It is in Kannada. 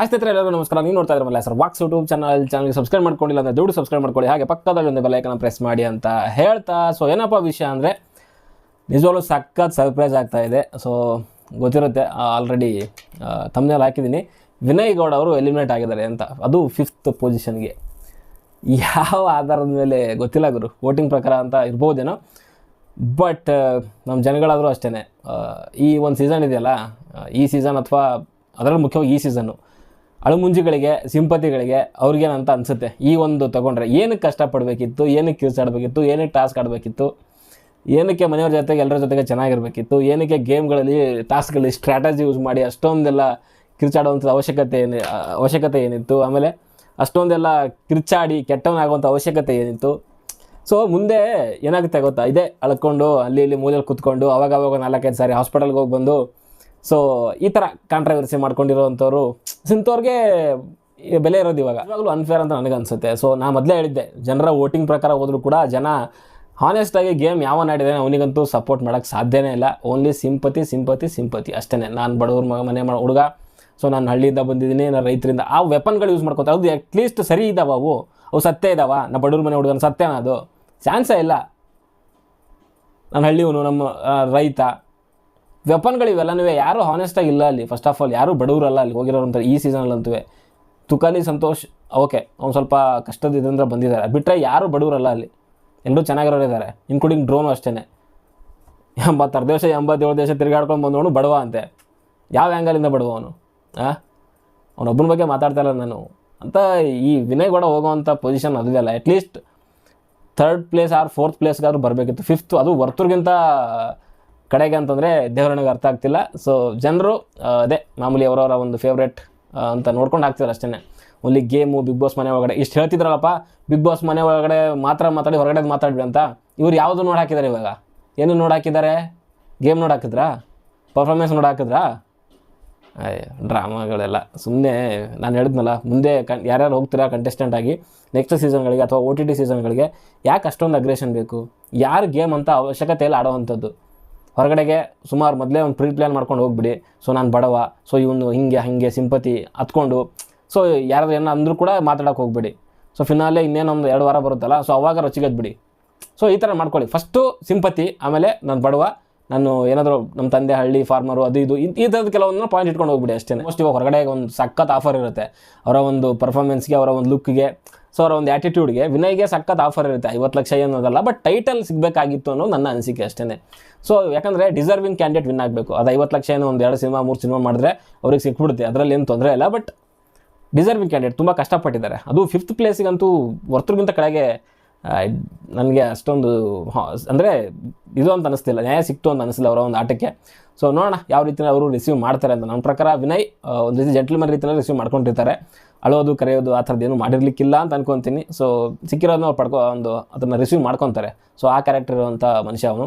ಹಾಯ್ ಥರ ಎಲ್ಲರಿಗೂ ನಮಸ್ಕಾರ. ನೀವು ನೋಡ್ತಾ ಇದ್ರಲ್ಲ ಸರ್ ವಾಕ್ಸ್ ಯೂಟ್ಯೂಬ್ ಚಾನಲ್. ಚಾನಲ್ಗೆ ಸಬ್ಸ್ಕ್ರೈಬ್ ಮಾಡ್ಕೊಂಡಿಲ್ಲ ಅಂದರೆ ದುಡ್ಡು ಸಬ್ಸ್ಕ್ರೈಬ್ ಮಾಡ್ಕೊಳ್ಳಿ. ಹಾಗೆ ಪಕ್ಕದಲ್ಲಿ ಒಂದು ಬೆಲೈಕನ ಪ್ರೆಸ್ ಮಾಡಿ ಅಂತ ಹೇಳ್ತಾ. ಸೊ ಏನಪ್ಪ ವಿಷಯ ಅಂದರೆ, ನಿಜವಾಗ್ಲೂ ಸಖತ್ ಸರ್ಪ್ರೈಸ್ ಆಗ್ತಾ ಇದೆ. ಸೊ ಗೊತ್ತಿರುತ್ತೆ ಆಲ್ರೆಡಿ ತಮ್ಮನೇಲಿ ಹಾಕಿದ್ದೀನಿ. ವಿನಯ್ ಗೌಡ ಅವರು ಎಲಿಮಿನೇಟ್ ಆಗಿದ್ದಾರೆ ಅಂತ. ಅದು ಫಿಫ್ತ್ ಪೊಸಿಷನ್ಗೆ ಯಾವ ಆಧಾರದ ಮೇಲೆ ಗೊತ್ತಿಲ್ಲ ಗುರು. ವೋಟಿಂಗ್ ಪ್ರಕಾರ ಅಂತ ಇರ್ಬೋದೇನೋ. ಬಟ್ ನಮ್ಮ ಜನಗಳಾದರೂ ಅಷ್ಟೇ ಈ ಒಂದು ಸೀಸನ್ ಇದೆಯಲ್ಲ ಈ ಸೀಸನ್ ಅಥವಾ ಅದರಲ್ಲಿ ಮುಖ್ಯವಾಗಿ ಈ ಸೀಸನ್ನು ಅಳುಮುಂಜಿಗಳಿಗೆ, ಸಿಂಪತಿಗಳಿಗೆ ಅವ್ರಿಗೇನಂತ ಅನಿಸುತ್ತೆ? ಈ ಒಂದು ತೊಗೊಂಡ್ರೆ ಏನಕ್ಕೆ ಕಷ್ಟಪಡಬೇಕಿತ್ತು? ಏನಕ್ಕೆ ಕಿರ್ಚಾಡಬೇಕಿತ್ತು ಏನಕ್ಕೆ ಟಾಸ್ಕ್ ಆಡಬೇಕಿತ್ತು? ಏನಕ್ಕೆ ಮನೆಯವ್ರ ಜೊತೆಗೆ, ಎಲ್ಲರ ಜೊತೆಗೆ ಚೆನ್ನಾಗಿರಬೇಕಿತ್ತು? ಏನಕ್ಕೆ ಗೇಮ್ಗಳಲ್ಲಿ, ಟಾಸ್ಕ್ಗಳಲ್ಲಿ ಸ್ಟ್ರಾಟಜಿ ಯೂಸ್ ಮಾಡಿ ಅಷ್ಟೊಂದೆಲ್ಲ ಕಿರ್ಚಾಡುವಂಥದ್ದು ಅವಶ್ಯಕತೆ ಏನು ಅವಶ್ಯಕತೆ ಏನಿತ್ತು? ಆಮೇಲೆ ಅಷ್ಟೊಂದೆಲ್ಲ ಕಿರ್ಚಾಡಿ ಕೆಟ್ಟವನಾಗುವಂಥ ಅವಶ್ಯಕತೆ ಏನಿತ್ತು? ಸೊ ಮುಂದೆ ಏನಾಗುತ್ತೆ ಗೊತ್ತಾ? ಇದೇ ಅಳ್ಕೊಂಡು, ಅಲ್ಲಿ ಇಲ್ಲಿ ಮೂಲೆಯಲ್ಲಿ ಕುತ್ಕೊಂಡು ಅವಾಗ ಅವಾಗ ನಾಲ್ಕೈದು ಸಾರಿ ಹಾಸ್ಪಿಟಲ್ಗೆ ಹೋಗಿ ಬಂದು ಸೊ ಈ ಥರ ಕಾಂಟ್ರವರ್ಸಿ ಮಾಡ್ಕೊಂಡಿರೋವಂಥವ್ರು ಇಂಥವ್ರಿಗೆ ಈ ಬೆಲೆ ಇರೋದು ಇವಾಗ. ಇವಾಗಲೂ ಅನ್ಫೇರ್ ಅಂತ ನನಗೆ ಅನಿಸುತ್ತೆ. ಸೊ ನಾ ಮೊದಲೇ ಹೇಳಿದ್ದೆ, ಜನರ ವೋಟಿಂಗ್ ಪ್ರಕಾರ ಹೋದರೂ ಕೂಡ ಜನ ಹಾನೆಸ್ಟಾಗಿ ಗೇಮ್ ಯಾವ ನಾಡಿದ್ದಾನೆ ಅವನಿಗಂತೂ ಸಪೋರ್ಟ್ ಮಾಡೋಕ್ಕೆ ಸಾಧ್ಯನೇ ಇಲ್ಲ. ಓನ್ಲಿ ಸಿಂಪತಿ ಸಿಂಪತಿ ಸಿಂಪತಿ ಅಷ್ಟೇ ನಾನು ಬಡವ್ರ ಮನೆ ಮಾಡೋ ಹುಡುಗ. ಸೊ ನಾನು ಹಳ್ಳಿಯಿಂದ ಬಂದಿದ್ದೀನಿ, ನಾನು ರೈತರಿಂದ. ಆ ವೆಪನ್ಗಳು ಯೂಸ್ ಮಾಡ್ಕೊತಾರೆ. ಅದು ಅಟ್ಲೀಸ್ಟ್ ಸರಿ ಇದ್ದಾವೆ ಅವು. ಅವು ಸತ್ಯ ಇದ್ದಾವ ನಾ ಬಡವ್ರ ಮನೆ ಹುಡುಗನ ಸತ್ಯನ ಅದು. ಚಾನ್ಸೇ ಇಲ್ಲ. ನಾನು ಹಳ್ಳಿಯವನು, ನಮ್ಮ ರೈತ. ವೆಪನ್ಗಳು ಇವೆಲ್ಲನೂ ಯಾರು ಹಾನೆಸ್ಟಾಗಿ ಇಲ್ಲ ಅಲ್ಲಿ. ಫಸ್ಟ್ ಆಫ್ ಆಲ್ ಯಾರೂ ಬಡವರಲ್ಲ ಅಲ್ಲಿ ಹೋಗಿರೋರಂಥ ಈ ಸೀಸನಲ್ಲಂತೂ ತುಕಾಲಿ ಸಂತೋಷ್, ಓಕೆ, ಅವ್ನು ಸ್ವಲ್ಪ ಕಷ್ಟದ ಇದರಿಂದ ಬಂದಿದ್ದಾರೆ. ಬಿಟ್ಟರೆ ಯಾರು ಬಡವರಲ್ಲ ಅಲ್ಲಿ. ಎಲ್ಲರೂ ಚೆನ್ನಾಗಿರೋರು ಇದ್ದಾರೆ ಇನ್ಕ್ಲೂಡಿಂಗ್ ಡ್ರೋನು ಅಷ್ಟೇ ಎಂಬತ್ತಾರು ದೇಶ, ಎಂಬತ್ತೇಳು ದೇಶ ತಿರುಗಾಡ್ಕೊಂಡು ಬಂದವನು ಬಡವ ಅಂತೆ. ಯಾವ ಆ್ಯಂಗಲಿಂದ ಬಡವ ಅವನು? ಹಾಂ ಅವನೊಬ್ಬನ ಬಗ್ಗೆ ಮಾತಾಡ್ತಾ ಇಲ್ಲ ನಾನು. ಅಂತ ಈ ವಿನಯ್ಗೌಡ ಹೋಗೋವಂಥ position ಅದಿದೆಯಲ್ಲ at least third place or fourth ಪ್ಲೇಸ್ಗಾದ್ರೂ ಬರಬೇಕಿತ್ತು. ಫಿಫ್ತ್ ಅದು ವರ್ತೂರ್ಗಿಂತ ಕಡೆಗೆ ಅಂತಂದರೆ ದೇವರನಿಗೆ ಅರ್ಥ ಆಗ್ತಿಲ್ಲ. ಸೊ ಜನರು ಅದೇ, ಮಾಮೂಲಿ ಅವರವರ ಒಂದು ಫೇವ್ರೇಟ್ ಅಂತ ನೋಡ್ಕೊಂಡು ಹಾಕ್ತಿದ್ರು ಅಷ್ಟೇ ಓನ್ಲಿ ಗೇಮು ಬಿಗ್ ಬಾಸ್ ಮನೆ ಒಳಗಡೆ. ಇಷ್ಟು ಹೇಳ್ತಿದ್ರಲ್ಲಪ್ಪ ಬಿಗ್ ಬಾಸ್ ಮನೆ ಒಳಗಡೆ ಮಾತ್ರ ಮಾತಾಡಿ, ಹೊರಗಡೆ ಮಾತಾಡ್ರಿ ಅಂತ. ಇವ್ರು ಯಾವುದು ನೋಡಿ ಹಾಕಿದ್ದಾರೆ ಇವಾಗ? ಏನು ನೋಡಿ ಹಾಕಿದ್ದಾರೆ? ಗೇಮ್ ನೋಡಿ ಹಾಕಿದ್ರಾ? ಪರ್ಫಾರ್ಮೆನ್ಸ್ ನೋಡಿ ಹಾಕಿದ್ರಾ? ಡ್ರಾಮಾಗಳೆಲ್ಲ. ಸುಮ್ಮನೆ ನಾನು ಹೇಳಿದ್ನಲ್ಲ, ಮುಂದೆ ಕನ್, ಯಾರ್ಯಾರು ಹೋಗ್ತೀರಾ ಕಂಟೆಸ್ಟೆಂಟ್ ಆಗಿ ನೆಕ್ಸ್ಟ್ ಸೀಸನ್ಗಳಿಗೆ ಅಥವಾ ಓ ಟಿ ಟಿ ಸೀಸನ್ಗಳಿಗೆ ಯಾಕೆ ಅಷ್ಟೊಂದು ಅಗ್ರೆಷನ್ ಬೇಕು? ಯಾರು ಗೇಮ್ ಅಂತ ಅವಶ್ಯಕತೆ ಇಲ್ಲ ಆಡೋವಂಥದ್ದು ಹೊರಗಡೆಗೆ ಸುಮಾರು ಮೊದಲೇ ಒಂದು ಪ್ರೀ ಪ್ಲ್ಯಾನ್ ಮಾಡ್ಕೊಂಡು ಹೋಗ್ಬಿಡಿ. ಸೊ ನಾನು ಬಡವ. ಸೊ ಇವನು ಹಿಂಗೆ, ಹಾಗೆ ಸಿಂಪತಿ ಹತ್ಕೊಂಡು ಸೊ ಯಾರು ಏನೋ ಅಂದರೂ ಕೂಡ ಮಾತಾಡೋಕೆ ಹೋಗ್ಬೇಡಿ. ಸೊ ಫಿನಾಲೆ ಇನ್ನೇನೊಂದು ಎರಡು ವಾರ ಬರುತ್ತಲ್ಲ ಸೊ ಅವಾಗ ರೊಚ್ಚಿಗೆದ್ಬಿಡಿ ಸೊ ಈ ಥರ ಮಾಡ್ಕೊಳ್ಳಿ. ಫಸ್ಟು ಸಿಂಪತಿ ಆಮೇಲೆ ನಾನು ಬಡವ, ನಾನು ಏನಾದರೂ ನಮ್ಮ ತಂದೆ ಹಳ್ಳಿ ಫಾರ್ಮರು ಅದು ಇದು, ಈ ಥರದ ಕೆಲವೊಂದನ್ನ ಪಾಯಿಂಟ್ ಇಟ್ಕೊಂಡು ಹೋಗ್ಬಿಡಿ ಅಷ್ಟೇ ಮೋಸ್ಟ್ ಇವಾಗ ಹೊರಗಡೆ ಒಂದು ಸಖತ್ ಆಫರ್ ಇರುತ್ತೆ. ಅವರ ಒಂದು ಪರ್ಫಾರ್ಮೆನ್ಸ್ಗೆ ಅವರ ಒಂದು ಲುಕ್ಗೆ ಸೊ ಅವರ ಒಂದು ಆ್ಯಟಿಟ್ಯೂಡ್ಗೆ ವಿನಯ್ಗೆ ಸಖತ್ ಆಫರ್ ಇರುತ್ತೆ, ಐವತ್ತು ಲಕ್ಷ ಏನೋದಲ್ಲ ಬಟ್ ಟೈಟಲ್ ಸಿಗಬೇಕಾಗಿತ್ತು ಅನ್ನೋ ನನ್ನ ಅನಿಸಿಕೆ ಅಷ್ಟೇ ಸೊ ಯಾಕಂದರೆ ಡಿಸರ್ವಿಂಗ್ ಕ್ಯಾಂಡಿಡೇಟ್ ವಿನ್ ಆಗಬೇಕು. ಅದು ಐವತ್ತು ಲಕ್ಷ ಏನೋ ಒಂದು ಎರಡು ಸಿನಿಮಾ ಮೂರು ಸಿನಿಮಾ ಮಾಡಿದ್ರೆ ಅವ್ರಿಗೆ ಸಿಕ್ಬಿಡುತ್ತೆ. ಅದರಲ್ಲಿ ಏನು ತೊಂದರೆ ಇಲ್ಲ ಬಟ್ ಡಿಸರ್ವಿಂಗ್ ಕ್ಯಾಂಡಿಡೇಟ್ ತುಂಬ ಕಷ್ಟಪಟ್ಟಿದ್ದಾರೆ. ಅದು ಫಿಫ್ತ್ ಪ್ಲೇಸಿಗಂತೂ ವರ್ತರಿಗಿಂತ ಕೆಳಗೆ ನನಗೆ ಅಷ್ಟೊಂದು ಅಂದರೆ ಇದು ಅಂತ ಅನಿಸ್ತಿಲ್ಲ, ನ್ಯಾಯ ಸಿಕ್ತು ಅಂತ ಅನಿಸ್ತಿಲ್ಲ ಅವರ ಒಂದು ಆಟಕ್ಕೆ. ಸೊ ನೋಡೋಣ ಯಾವ ರೀತಿ ಅವರು ರಿಸೀವ್ ಮಾಡ್ತಾರೆ ಅಂತ. ನನ್ನ ಪ್ರಕಾರ ವಿನಯ್ ಒಂದು ರೀತಿ ಜೆಂಟ್ಲ್ಮನ್ ರೀತಿಯಲ್ಲಿ ರಿಸೀವ್ ಮಾಡ್ಕೊಂಡಿರ್ತಾರೆ. ಅಳೋದು, ಕರೆಯೋದು, ಆ ಥರದ್ದು ಏನು ಮಾಡಿರಲಿಕ್ಕಿಲ್ಲ ಅಂತ ಅನ್ಕೊತೀನಿ. ಸೊ ಸಿಕ್ಕಿರೋದನ್ನ ಅವ್ರು ಪಡ್ಕೊ, ಒಂದು ಅದನ್ನು ರಿಸೀವ್ ಮಾಡ್ಕೊತಾರೆ. ಸೊ ಆ ಕ್ಯಾರೆಕ್ಟರ್ ಇರುವಂಥ ಮನುಷ್ಯ ಅವನು.